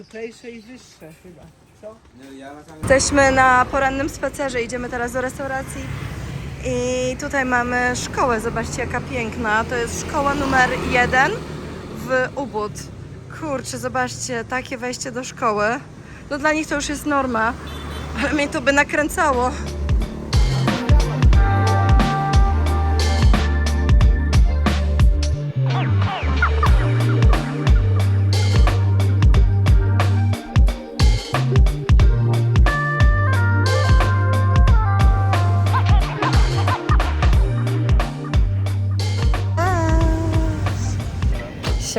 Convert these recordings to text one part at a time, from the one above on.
Cieplejsze i wyższe chyba. Jesteśmy na porannym spacerze, idziemy teraz do restauracji i tutaj mamy szkołę, zobaczcie jaka piękna. To jest szkoła numer jeden w Ubud. Kurczę, zobaczcie, takie wejście do szkoły. No dla nich to już jest norma, ale mnie to by nakręcało.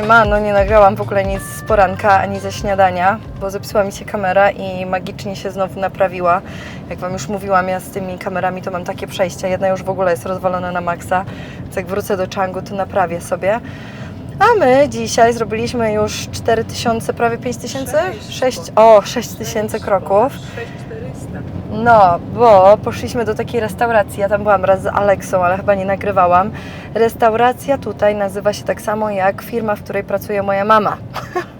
Siemano, nie nagrałam w ogóle nic z poranka ani ze śniadania, bo zepsuła mi się kamera i magicznie się znowu naprawiła. Jak Wam już mówiłam, ja z tymi kamerami to mam takie przejścia. Jedna już w ogóle jest rozwalona na maksa, więc jak wrócę do Changu, to naprawię sobie. A my dzisiaj zrobiliśmy już 4000, prawie 5000? 6, o, 6000 kroków. 6400. No, bo poszliśmy do takiej restauracji. Ja tam byłam raz z Aleksą, ale chyba nie nagrywałam. Restauracja tutaj nazywa się tak samo jak firma, w której pracuje moja mama.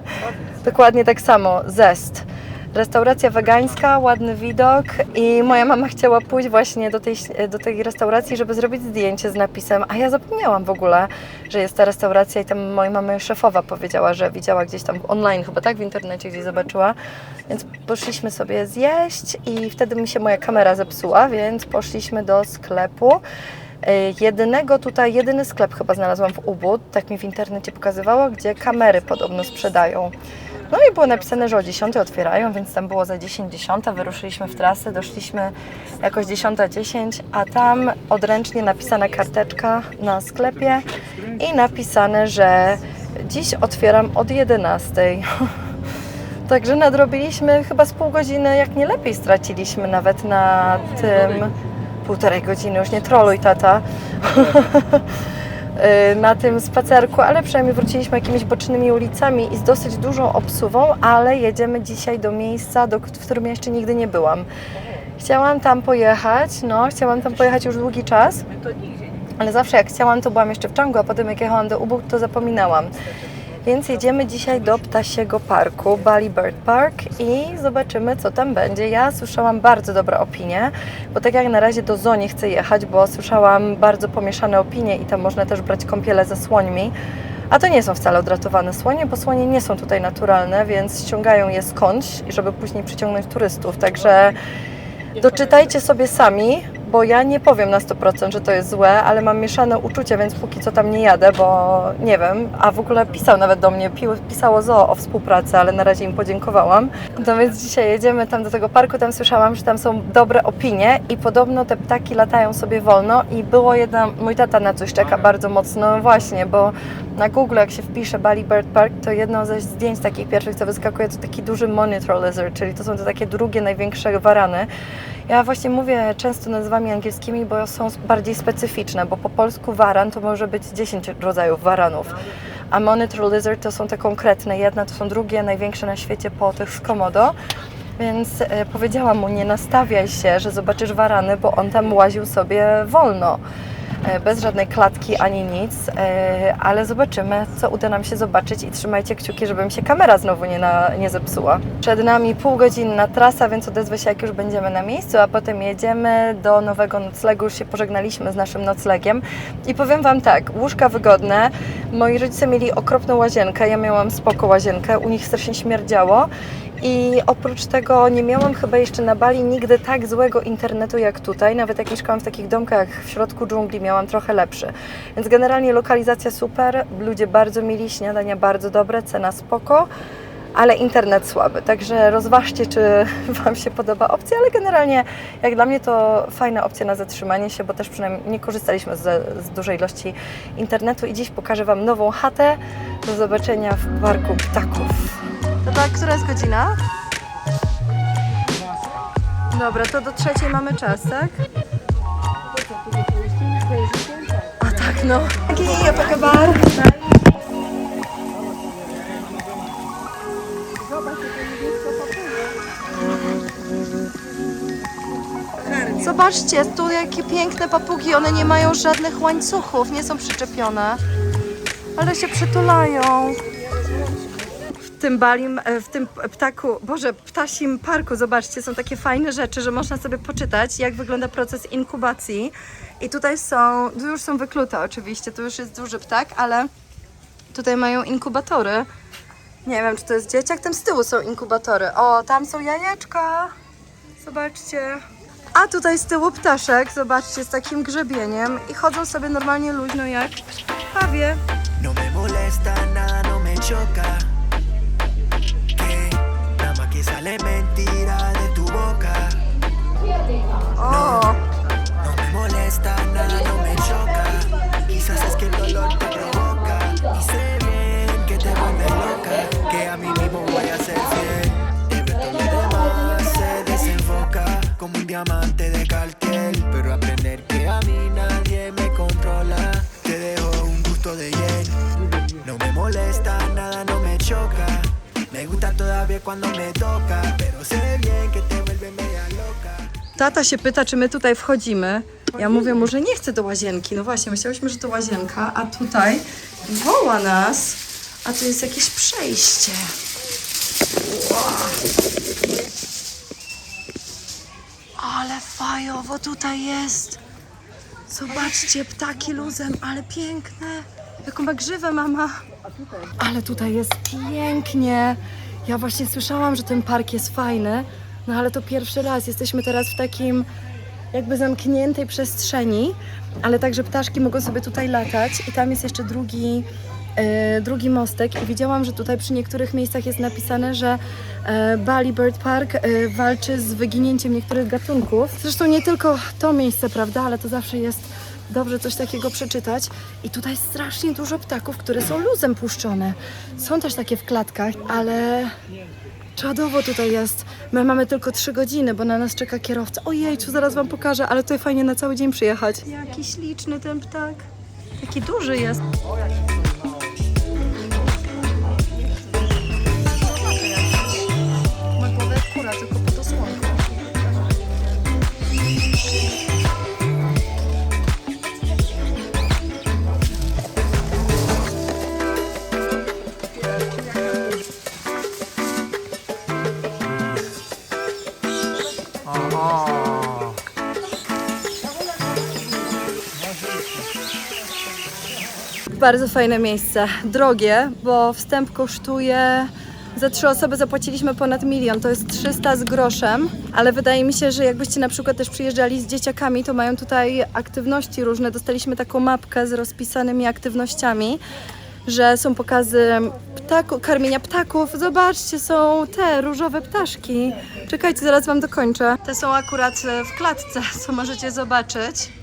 Dokładnie tak samo, Zest. Restauracja wegańska, ładny widok i moja mama chciała pójść właśnie do tej, do tej restauracji, żeby zrobić zdjęcie z napisem, a ja zapomniałam w ogóle, że jest ta restauracja i tam mojej mamy szefowa powiedziała, że widziała gdzieś tam online chyba, tak? W internecie gdzieś zobaczyła, więc poszliśmy sobie zjeść i wtedy mi się moja kamera zepsuła, więc poszliśmy do sklepu. Y, Jedynego tutaj, jedyny sklep chyba znalazłam w Ubud, tak mi w internecie pokazywało, gdzie kamery podobno sprzedają. No i było napisane, że o 10 otwierają, więc tam było za 10, 10, wyruszyliśmy w trasę, doszliśmy jakoś 10.10, a tam odręcznie napisana karteczka na sklepie i napisane, że dziś otwieram od 11. Także nadrobiliśmy chyba z pół godziny, jak nie lepiej straciliśmy nawet na tym półtorej godziny, już nie troluj tata, na tym spacerku, ale przynajmniej wróciliśmy jakimiś bocznymi ulicami i z dosyć dużą obsuwą, ale jedziemy dzisiaj do miejsca, do, w którym ja jeszcze nigdy nie byłam. Chciałam tam pojechać, no, chciałam tam pojechać już długi czas, ale zawsze jak chciałam, to byłam jeszcze w Changu, a potem jak jechałam do Ubud, to zapominałam. Więc jedziemy dzisiaj do ptasiego parku, Bali Bird Park i zobaczymy, co tam będzie. Ja słyszałam bardzo dobre opinie, bo tak jak na razie do Zoo nie chcę jechać, bo słyszałam bardzo pomieszane opinie i tam można też brać kąpiele ze słońmi. A to nie są wcale odratowane słonie, bo słonie nie są tutaj naturalne, więc ściągają je skądś, żeby później przyciągnąć turystów. Także doczytajcie sobie sami, bo ja nie powiem na 100%, że to jest złe, ale mam mieszane uczucia, więc póki co tam nie jadę, bo nie wiem. A w ogóle pisał nawet do mnie, pi- pisało o współpracy, ale na razie im podziękowałam. No więc dzisiaj jedziemy tam do tego parku, tam słyszałam, że tam są dobre opinie i podobno te ptaki latają sobie wolno i było jedna, mój tata na coś czeka bardzo mocno właśnie, bo na Google jak się wpisze Bali Bird Park, to jedno ze zdjęć takich pierwszych, co wyskakuje, to taki duży monitor lizard, czyli to są te takie drugie największe warany. Ja właśnie mówię często nazwami angielskimi, bo są bardziej specyficzne, bo po polsku waran to może być 10 rodzajów waranów, a monitor lizard to są te konkretne, jedna to są drugie największe na świecie po tych z Komodo. Więc e, powiedziałam mu, nie nastawiaj się, że zobaczysz warany, bo on tam łaził sobie wolno, bez żadnej klatki ani nic, e, ale zobaczymy, co uda nam się zobaczyć i trzymajcie kciuki, żeby mi się kamera znowu nie, na, nie zepsuła. Przed nami półgodzinna trasa, więc odezwę się, jak już będziemy na miejscu, a potem jedziemy do nowego noclegu. Już się pożegnaliśmy z naszym noclegiem i powiem Wam tak, łóżka wygodne. Moi rodzice mieli okropną łazienkę, ja miałam spoko łazienkę, u nich strasznie śmierdziało. I oprócz tego nie miałam chyba jeszcze na Bali nigdy tak złego internetu jak tutaj. Nawet jak mieszkałam w takich domkach w środku dżungli, miałam trochę lepszy. Więc generalnie lokalizacja super, ludzie bardzo mili, śniadania bardzo dobre, cena spoko, ale internet słaby. Także rozważcie, czy Wam się podoba opcja, ale generalnie jak dla mnie to fajna opcja na zatrzymanie się, bo też przynajmniej nie korzystaliśmy z, z dużej ilości internetu i dziś pokażę Wam nową chatę. Do zobaczenia w parku ptaków. To tak, która jest godzina? Dobra, to do trzeciej mamy czas, tak? A tak, no. Aquí, apa kabar? Zobaczcie, tu jakie piękne papugi, one nie mają żadnych łańcuchów, nie są przyczepione. Ale się przytulają. Tym balim, e, w tym ptaku, boże, ptasim parku, zobaczcie, są takie fajne rzeczy, że można sobie poczytać, jak wygląda proces inkubacji. I tutaj są, tu już są wyklute oczywiście, tu już jest duży ptak, ale tutaj mają inkubatory. Nie wiem, czy to jest dzieciak, tam z tyłu są inkubatory. O, tam są jajeczka. Zobaczcie. A tutaj z tyłu ptaszek, zobaczcie, z takim grzebieniem i chodzą sobie normalnie luźno jak pawie. No me molesta, nada no me choca. Sale mentira de tu boca. O, No me molesta, nada no me choca. Quizás es que el dolor te provoca. Y sé bien que te vuelve loca. Que a mí mismo voy a ser fiel. Te ves todo lo demás se desenfoca. Como un diamante de cartel. Gusta todavía cuando me toca. Pero sé bien que te vuelve media loca. Tata się pyta, czy my tutaj wchodzimy. Ja mówię mu, że nie chcę do łazienki. No właśnie, myślałyśmy, że to łazienka, a tutaj woła nas, a tu jest jakieś przejście. Ale fajowo tutaj jest. Zobaczcie, ptaki luzem, ale piękne. Jaką ma grzywę mama. Ale tutaj jest pięknie. Ja właśnie słyszałam, że ten park jest fajny, no ale to pierwszy raz. Jesteśmy teraz w takim jakby zamkniętej przestrzeni, ale także ptaszki mogą sobie tutaj latać i tam jest jeszcze drugi, drugi mostek i widziałam, że tutaj przy niektórych miejscach jest napisane, że e, Bali Bird Park e, walczy z wyginięciem niektórych gatunków. Zresztą nie tylko to miejsce, prawda, ale to zawsze jest dobrze coś takiego przeczytać. I tutaj strasznie dużo ptaków, które są luzem puszczone. Są też takie w klatkach, ale Czadowo tutaj jest. My mamy tylko 3 godziny, bo na nas czeka kierowca. Ojejciu, zaraz wam pokażę, ale tutaj fajnie na cały dzień przyjechać. Jaki śliczny ten ptak. Jaki duży jest. Bardzo fajne miejsce. Drogie, bo wstęp kosztuje. Za trzy osoby zapłaciliśmy ponad milion, to jest 300 z groszem, ale wydaje mi się, że jakbyście na przykład też przyjeżdżali z dzieciakami, to mają tutaj aktywności różne. Dostaliśmy taką mapkę z rozpisanymi aktywnościami, że są pokazy ptaku, karmienia ptaków. Zobaczcie, są te różowe ptaszki. Czekajcie, zaraz Wam dokończę. Te są akurat e, w klatce, co możecie zobaczyć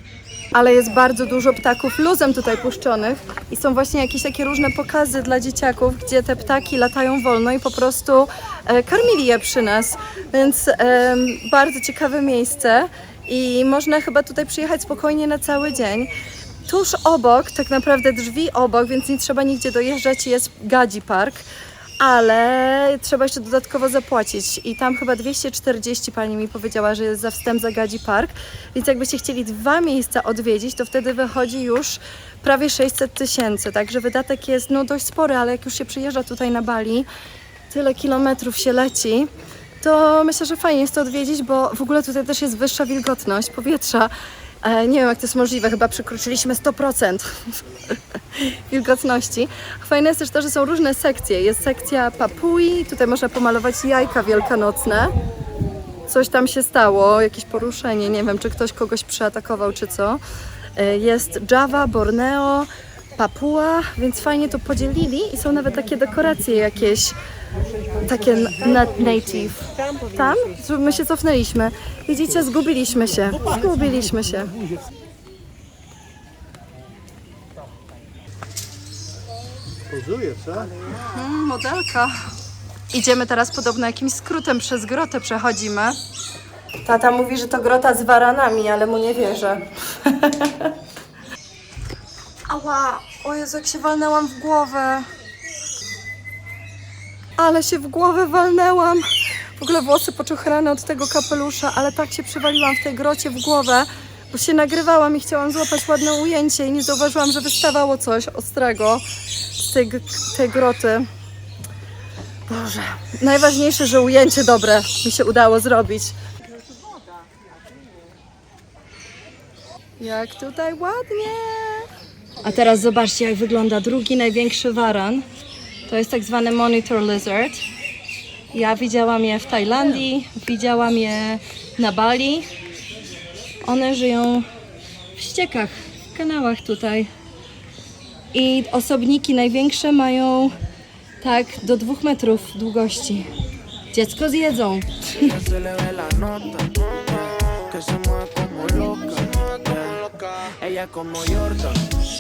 ale jest bardzo dużo ptaków luzem tutaj puszczonych i są właśnie jakieś takie różne pokazy dla dzieciaków, gdzie te ptaki latają wolno i po prostu e, karmili je przy nas, więc em, bardzo ciekawe miejsce i można chyba tutaj przyjechać spokojnie na cały dzień. Tuż obok, tak naprawdę drzwi obok, więc nie trzeba nigdzie dojeżdżać, jest Gadzi Park, ale trzeba jeszcze dodatkowo zapłacić. I tam chyba 240 pani mi powiedziała, że jest za wstęp za Gadzi Park, więc jakbyście chcieli dwa miejsca odwiedzić, to wtedy wychodzi już prawie 600 tysięcy, także wydatek jest no dość spory, ale jak już się przyjeżdża tutaj na Bali, tyle kilometrów się leci, to myślę, że fajnie jest to odwiedzić, bo w ogóle tutaj też jest wyższa wilgotność powietrza. E, nie wiem, jak to jest możliwe, chyba przekroczyliśmy 100% wilgotności. Fajne jest też to, że są różne sekcje. Jest sekcja Papui, tutaj można pomalować jajka wielkanocne. Coś tam się stało, jakieś poruszenie, nie wiem, czy ktoś kogoś przeatakował, czy co. E, Jest Java, Borneo, Papua, więc fajnie to podzielili i są nawet takie dekoracje jakieś, takie na- native. Tam? My się cofnęliśmy. Widzicie, zgubiliśmy się. Zgubiliśmy się. Pozuje, co? Mm, modelka. Idziemy teraz podobno jakimś skrótem przez grotę przechodzimy. Tata mówi, że to grota z waranami, ale mu nie wierzę. Ała, o Jezu, jak się walnęłam w głowę. Ale się w głowę walnęłam. W ogóle włosy poczochrane od tego kapelusza, ale tak się przywaliłam w tej grocie w głowę, bo się nagrywałam i chciałam złapać ładne ujęcie i nie zauważyłam, że wystawało coś ostrego z tej, tej groty. Boże. Najważniejsze, że ujęcie dobre mi się udało zrobić. Jak tutaj ładnie. A teraz zobaczcie, jak wygląda drugi największy waran. To jest tak zwany monitor lizard. Ja widziałam je w Tajlandii, widziałam je na Bali. One żyją w ściekach, w kanałach tutaj. I osobniki największe mają tak do dwóch metrów długości. Dziecko zjedzą. Ella mueve como Jordan,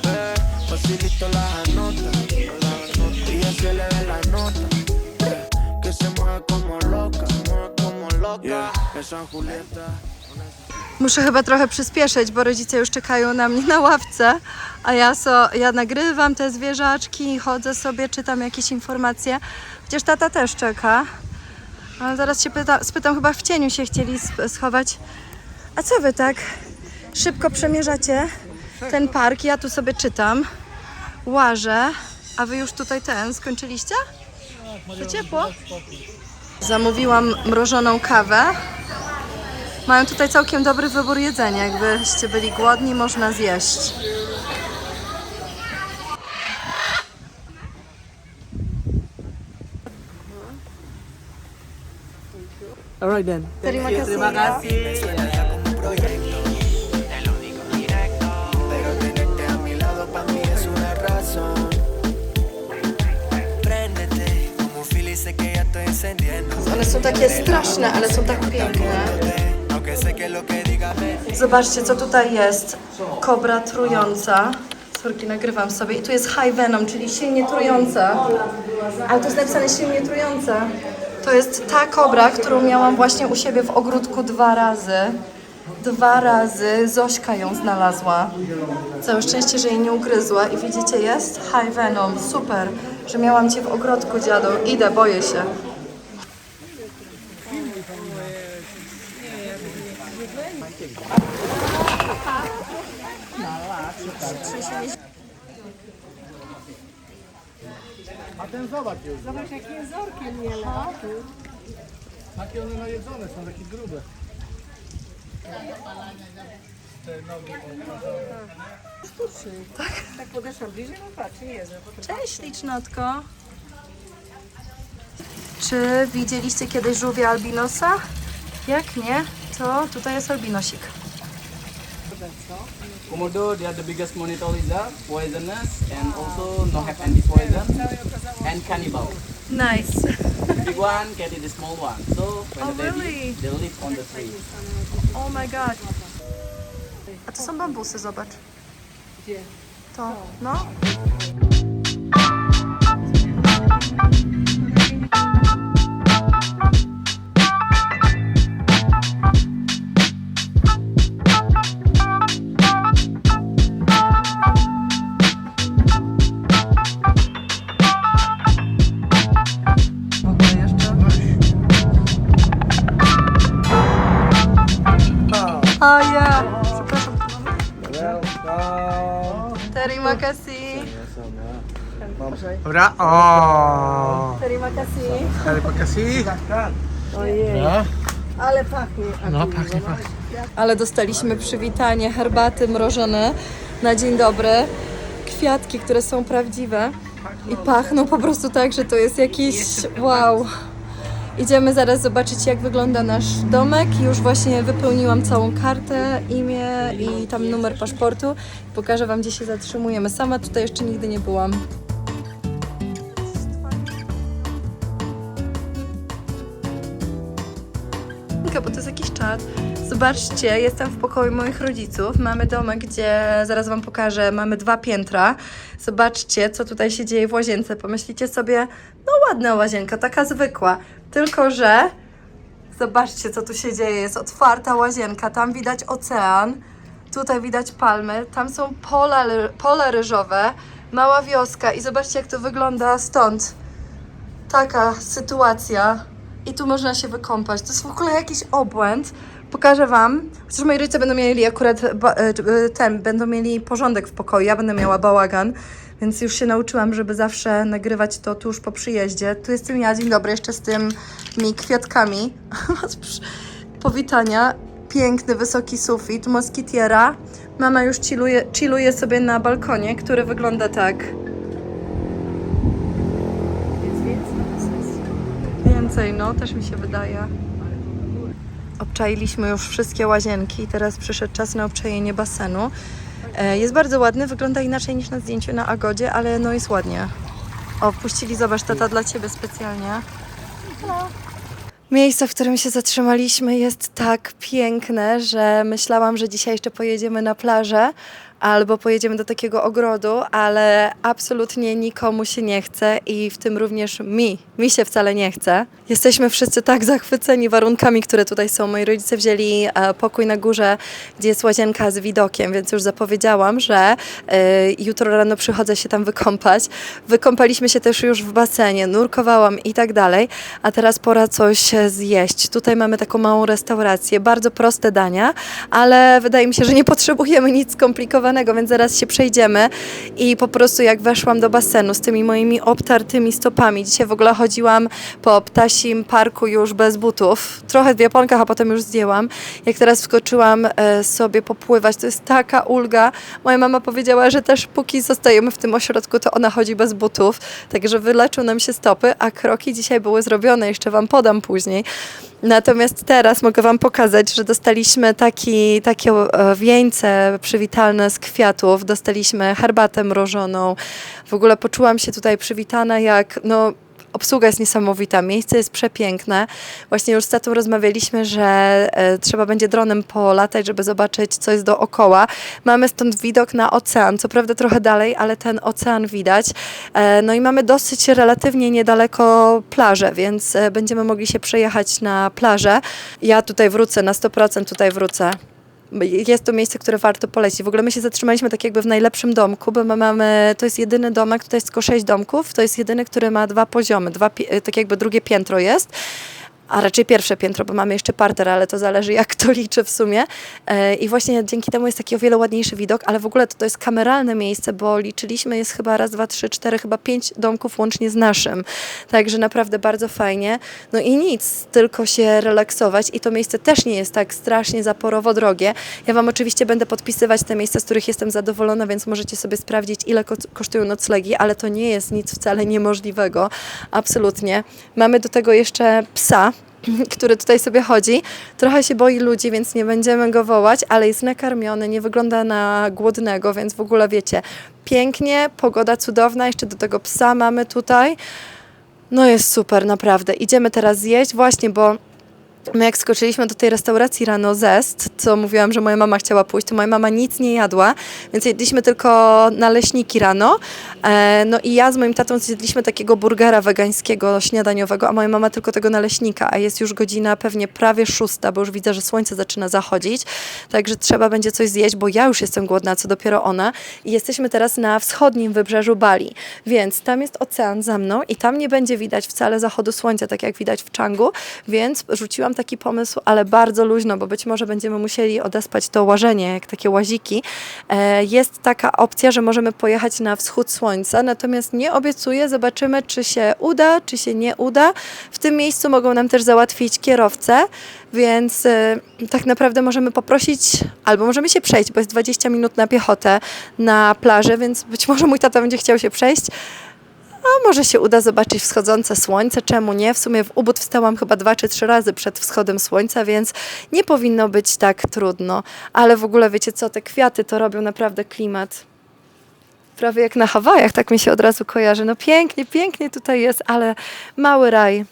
eh, facilito las anota. Ella se le ve la nota, eh, que se mueve como loca, como loca. Esa Julieta. Muszę chyba trochę przyspieszyć, bo rodzice już czekają na mnie na ławce, a ja, so, ja nagrywam te zwierzaczki, chodzę sobie, czytam jakieś informacje. Chociaż tata też czeka. Ale zaraz się pyta, spytam, chyba w cieniu się chcieli schować. A co wy tak szybko przemierzacie ten park? Ja tu sobie czytam, łażę, a wy już tutaj ten skończyliście? To ciepło? Zamówiłam mrożoną kawę. Mają tutaj całkiem dobry wybór jedzenia. Jakbyście byli głodni, można zjeść. Alright then. Terima kasih. Pero One są takie straszne, ale są tak piękne. Zobaczcie, co tutaj jest. Kobra trująca. Sorki, nagrywam sobie. I tu jest high venom, czyli silnie trująca. Ale to jest napisane silnie trująca. To jest ta kobra, którą miałam właśnie u siebie w ogródku dwa razy. Dwa razy Zośka ją znalazła. Całe szczęście, że jej nie ugryzła. I widzicie, jest high venom. Super, że miałam cię w ogródku, dziadu. Idę, boję się. A ten zobacz już. Zobacz, jakie zorkiem nie ma. Takie one najedzone są, takie grube. Tak podeszłam bliżej, no patrz, nie Cześć, licznotka. Czy widzieliście kiedyś żółwia albinosa? Jak nie, to tutaj jest albinosik. Komodo, they are the biggest monitor lizard, poisonous, and also no have anti-poison, and cannibal. Nice. Big one can eat the small one. So when Oh, the baby, really? they live on the tree. Oh my god. A to są bambusy, zobacz. Gdzie? To, no. Dobra, o. Terima kasih. Terima kasih. Ojej, No, ale pachnie. no pachnie, pachnie. Ale dostaliśmy przywitanie, herbaty mrożone na dzień dobry, kwiatki, które są prawdziwe i pachną po prostu tak, że to jest jakiś wow. Idziemy zaraz zobaczyć, jak wygląda nasz domek. Już właśnie wypełniłam całą kartę, imię i tam numer paszportu. Pokażę Wam, gdzie się zatrzymujemy. Sama tutaj jeszcze nigdy nie byłam. Zobaczcie, jestem w pokoju moich rodziców. Mamy domek, gdzie zaraz Wam pokażę. Mamy dwa piętra. Zobaczcie, co tutaj się dzieje w łazience. Pomyślicie sobie, no ładna łazienka, taka zwykła. Tylko, że zobaczcie, co tu się dzieje. Jest otwarta łazienka, tam widać ocean. Tutaj widać palmy, tam są pola, pola ryżowe, mała wioska i zobaczcie jak to wygląda stąd. Taka sytuacja. I tu można się wykąpać. To jest w ogóle jakiś obłęd. Pokażę Wam. Chociaż moi rodzice będą mieli akurat e, e, ten, będą mieli porządek w pokoju, ja będę miała bałagan. więc już się nauczyłam, żeby zawsze nagrywać to tuż po przyjeździe. Tu jestem ja, dzień dobry, jeszcze z tymi kwiatkami. Powitania. Piękny, wysoki sufit, moskitiera. Mama już chilluje, chilluje sobie na balkonie, który wygląda tak. Więcej, no, też mi się wydaje. Obczailiśmy już wszystkie łazienki, teraz przyszedł czas na obczajenie basenu. E, Jest bardzo ładny, wygląda inaczej niż na zdjęciu na Agodzie, ale no jest ładnie. O, wpuścili, zobacz, tata dla Ciebie specjalnie. Miejsce, w którym się zatrzymaliśmy jest tak piękne, że myślałam, że dzisiaj jeszcze pojedziemy na plażę albo pojedziemy do takiego ogrodu, ale absolutnie nikomu się nie chce i w tym również mi. Mi się wcale nie chce. Jesteśmy wszyscy tak zachwyceni warunkami, które tutaj są. Moi rodzice wzięli e, pokój na górze, gdzie jest łazienka z widokiem, więc już zapowiedziałam, że e, jutro rano przychodzę się tam wykąpać. Wykąpaliśmy się też już w basenie, nurkowałam i tak dalej, a teraz pora coś zjeść. Tutaj mamy taką małą restaurację, bardzo proste dania, ale wydaje mi się, że nie potrzebujemy nic skomplikowanego, więc zaraz się przejdziemy i po prostu jak weszłam do basenu z tymi moimi obtartymi stopami, dzisiaj w ogóle chodziłam po ptasim parku już bez butów, trochę w japonkach, a potem już zdjęłam. Jak teraz wskoczyłam e, sobie popływać, to jest taka ulga. Moja mama powiedziała, że też póki zostajemy w tym ośrodku, to ona chodzi bez butów, także wyleczył nam się stopy, a kroki dzisiaj były zrobione, jeszcze Wam podam później. Natomiast teraz mogę Wam pokazać, że dostaliśmy taki, takie e, wieńce przywitalne z kwiatów, dostaliśmy herbatę mrożoną. W ogóle poczułam się tutaj przywitana jak, no, Obsługa jest niesamowita, miejsce jest przepiękne. Właśnie już z tatą rozmawialiśmy, że e, trzeba będzie dronem polatać, żeby zobaczyć, co jest dookoła. Mamy stąd widok na ocean, co prawda trochę dalej, ale ten ocean widać. E, no i mamy dosyć relatywnie niedaleko plażę, więc e, będziemy mogli się przejechać na plażę. Ja tutaj wrócę, na 100% tutaj wrócę. Jest to miejsce, które warto polecić. W ogóle my się zatrzymaliśmy tak jakby w najlepszym domku, bo my mamy, to jest jedyny domek, tutaj jest tylko sześć domków, to jest jedyny, który ma dwa poziomy, dwa, tak jakby drugie piętro jest. A raczej pierwsze piętro, bo mamy jeszcze parter, ale to zależy jak to liczy w sumie. E, I właśnie dzięki temu jest taki o wiele ładniejszy widok, ale w ogóle to, to jest kameralne miejsce, bo liczyliśmy, jest chyba raz, dwa, trzy, cztery, chyba pięć domków łącznie z naszym. Także naprawdę bardzo fajnie. No i nic, tylko się relaksować i to miejsce też nie jest tak strasznie zaporowo drogie. Ja Wam oczywiście będę podpisywać te miejsca, z których jestem zadowolona, więc możecie sobie sprawdzić, ile ko- kosztują noclegi, ale to nie jest nic wcale niemożliwego. Absolutnie. Mamy do tego jeszcze psa, który tutaj sobie chodzi. Trochę się boi ludzi, więc nie będziemy go wołać, ale jest nakarmiony, nie wygląda na głodnego, więc w ogóle wiecie, pięknie, pogoda cudowna, jeszcze do tego psa mamy tutaj. No jest super, naprawdę. Idziemy teraz zjeść, właśnie, bo my jak skoczyliśmy do tej restauracji rano Zest, co mówiłam, że moja mama chciała pójść, to moja mama nic nie jadła, więc jedliśmy tylko naleśniki rano. E, no i ja z moim tatą zjedliśmy takiego burgera wegańskiego, śniadaniowego, a moja mama tylko tego naleśnika, a jest już godzina pewnie prawie szósta, bo już widzę, że słońce zaczyna zachodzić, także trzeba będzie coś zjeść, bo ja już jestem głodna, co dopiero ona. I jesteśmy teraz na wschodnim wybrzeżu Bali, więc tam jest ocean za mną i tam nie będzie widać wcale zachodu słońca, tak jak widać w Changu, więc rzuciłam taki pomysł, ale bardzo luźno, bo być może będziemy musieli odespać to łażenie, jak takie łaziki. E, Jest taka opcja, że możemy pojechać na wschód słońca, natomiast nie obiecuję, zobaczymy, czy się uda, czy się nie uda. W tym miejscu mogą nam też załatwić kierowcę, więc e, tak naprawdę możemy poprosić, albo możemy się przejść, bo jest 20 minut na piechotę na plaży, więc być może mój tata będzie chciał się przejść. A może się uda zobaczyć wschodzące słońce, czemu nie? W sumie w Ubud wstałam chyba dwa czy trzy razy przed wschodem słońca, więc nie powinno być tak trudno. Ale w ogóle wiecie co, te kwiaty to robią naprawdę klimat. Prawie jak na Hawajach, tak mi się od razu kojarzy. No pięknie, pięknie tutaj jest, ale mały raj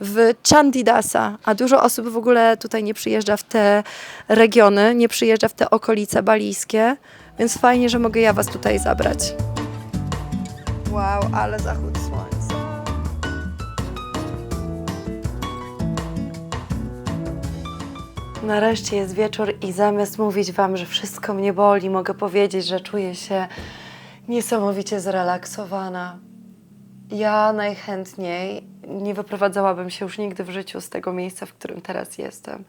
w Chandidasa, a dużo osób w ogóle tutaj nie przyjeżdża w te regiony, nie przyjeżdża w te okolice balijskie, więc fajnie, że mogę ja Was tutaj zabrać. Wow, ale zachód słońca. Nareszcie jest wieczór i zamiast mówić Wam, że wszystko mnie boli, mogę powiedzieć, że czuję się niesamowicie zrelaksowana. Ja najchętniej nie wyprowadzałabym się już nigdy w życiu z tego miejsca, w którym teraz jestem.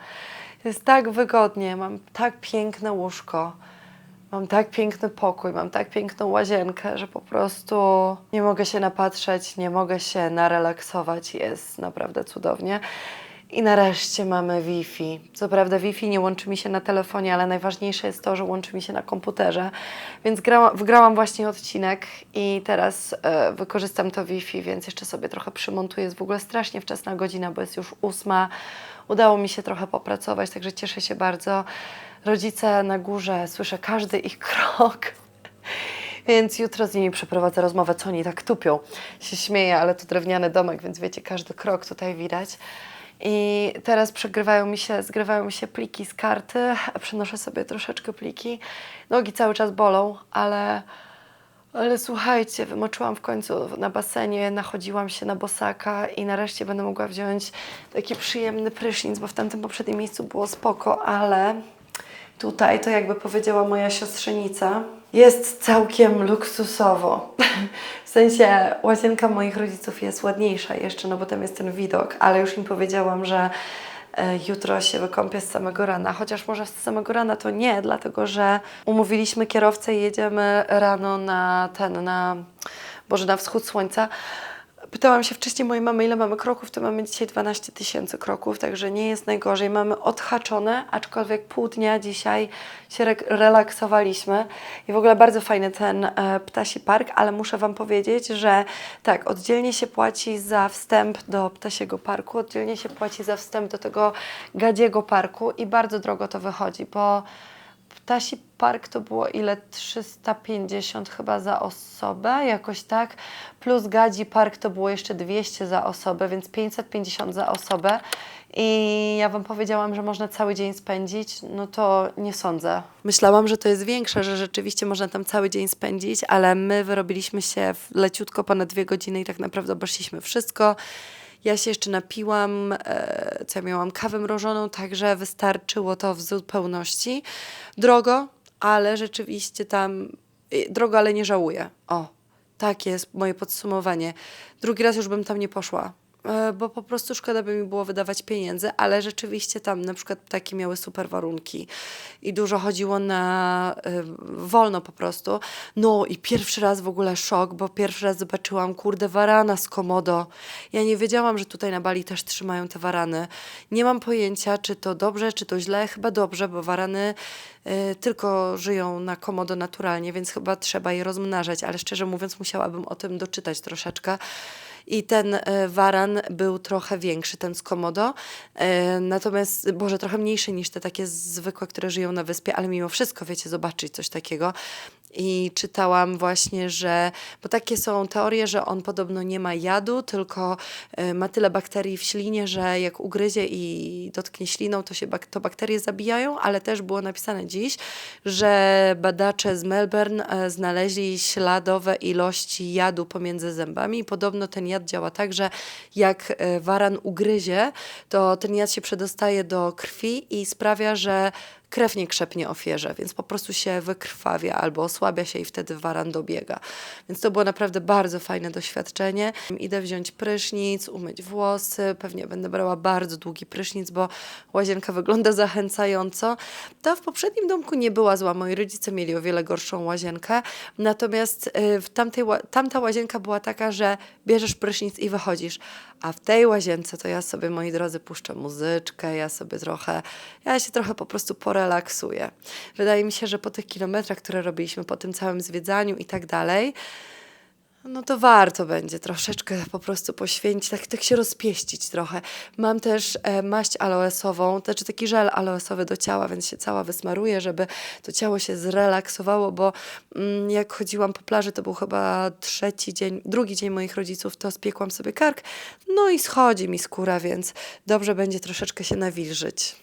Jest tak wygodnie, mam tak piękne łóżko. Mam tak piękny pokój, mam tak piękną łazienkę, że po prostu nie mogę się napatrzeć, nie mogę się narelaksować. Jest naprawdę cudownie. I nareszcie mamy Wi-Fi. Co prawda Wi-Fi nie łączy mi się na telefonie, ale najważniejsze jest to, że łączy mi się na komputerze. Więc grała, wgrałam właśnie odcinek i teraz e, wykorzystam to Wi-Fi, więc jeszcze sobie trochę przymontuję. Jest w ogóle strasznie wczesna godzina, bo jest już ósma. Udało mi się trochę popracować, także cieszę się bardzo. Rodzice na górze, słyszę każdy ich krok. Więc jutro z nimi przeprowadzę rozmowę, co oni tak tupią. Się śmieję, ale to drewniany domek, więc wiecie, każdy krok tutaj widać. I teraz przegrywają mi się, zgrywają mi się pliki z karty. Przenoszę sobie troszeczkę pliki. Nogi cały czas bolą, ale, ale słuchajcie, wymoczyłam w końcu na basenie, nachodziłam się na bosaka i nareszcie będę mogła wziąć taki przyjemny prysznic, bo w tamtym poprzednim miejscu było spoko, ale tutaj, to jakby powiedziała moja siostrzenica, jest całkiem luksusowo. W sensie łazienka moich rodziców jest ładniejsza jeszcze, no bo tam jest ten widok, ale już im powiedziałam, że e, jutro się wykąpię z samego rana, chociaż może z samego rana to nie, dlatego że umówiliśmy kierowcę i jedziemy rano na ten, na, Boże, na wschód słońca. Pytałam się wcześniej mojej mamy, ile mamy kroków, to mamy dzisiaj 12 tysięcy kroków, także nie jest najgorzej. Mamy odhaczone, aczkolwiek pół dnia dzisiaj się re- relaksowaliśmy i w ogóle bardzo fajny ten e, ptasi park, ale muszę Wam powiedzieć, że tak, oddzielnie się płaci za wstęp do ptasiego parku, oddzielnie się płaci za wstęp do tego gadziego parku i bardzo drogo to wychodzi, bo Ptasi Park to było ile? 350 chyba za osobę, jakoś tak. Plus Gadzi Park to było jeszcze 200 za osobę, więc 550 za osobę. I ja Wam powiedziałam, że można cały dzień spędzić, no to nie sądzę. Myślałam, że to jest większe, że rzeczywiście można tam cały dzień spędzić, ale my wyrobiliśmy się leciutko ponad dwie godziny i tak naprawdę obeszliśmy wszystko. Ja się jeszcze napiłam, e, co ja miałam, kawę mrożoną, także wystarczyło to w zupełności. Drogo, ale rzeczywiście tam, y, drogo, ale nie żałuję. O, tak jest moje podsumowanie. Drugi raz już bym tam nie poszła, e, bo po prostu szkoda by mi było wydawać pieniędzy, ale rzeczywiście tam na przykład ptaki miały super warunki i dużo chodziło na y, wolno po prostu. No i pierwszy raz w ogóle szok, bo pierwszy raz zobaczyłam kurde warana z komodo. Ja nie wiedziałam, że tutaj na Bali też trzymają te warany. Nie mam pojęcia, czy to dobrze, czy to źle. Chyba dobrze, bo warany y, tylko żyją na komodo naturalnie, więc chyba trzeba je rozmnażać, ale szczerze mówiąc musiałabym o tym doczytać troszeczkę. I ten e, waran był trochę większy, ten z komodo. E, natomiast, Boże, trochę mniejszy niż te takie zwykłe, które żyją na wyspie, ale mimo wszystko, wiecie, zobaczyć coś takiego. I czytałam właśnie, że, bo takie są teorie, że on podobno nie ma jadu, tylko e, ma tyle bakterii w ślinie, że jak ugryzie i dotknie śliną, to się bak- to bakterie zabijają, ale też było napisane dziś, że badacze z Melbourne e, znaleźli śladowe ilości jadu pomiędzy zębami. I podobno ten jad działa tak, że jak e, waran ugryzie, to ten jad się przedostaje do krwi i sprawia, że krew nie krzepnie ofierze, więc po prostu się wykrwawia albo osłabia się i wtedy waran dobiega. Więc to było naprawdę bardzo fajne doświadczenie. Idę wziąć prysznic, umyć włosy, pewnie będę brała bardzo długi prysznic, bo łazienka wygląda zachęcająco. Ta w poprzednim domku nie była zła, moi rodzice mieli o wiele gorszą łazienkę, natomiast y, w tamtej, tamta łazienka była taka, że bierzesz prysznic i wychodzisz, a w tej łazience to ja sobie, moi drodzy, puszczę muzyczkę, ja sobie trochę, ja się trochę po prostu porelaksuję. Wydaje mi się, że po tych kilometrach, które robiliśmy, po tym całym zwiedzaniu i tak dalej, no to warto będzie troszeczkę po prostu poświęcić, tak, tak się rozpieścić trochę. Mam też e, maść aloesową, to znaczy taki żel aloesowy do ciała, więc się cała wysmaruję, żeby to ciało się zrelaksowało, bo mm, jak chodziłam po plaży, to był chyba trzeci dzień, drugi dzień moich rodziców, to spiekłam sobie kark, no i schodzi mi skóra, więc dobrze będzie troszeczkę się nawilżyć.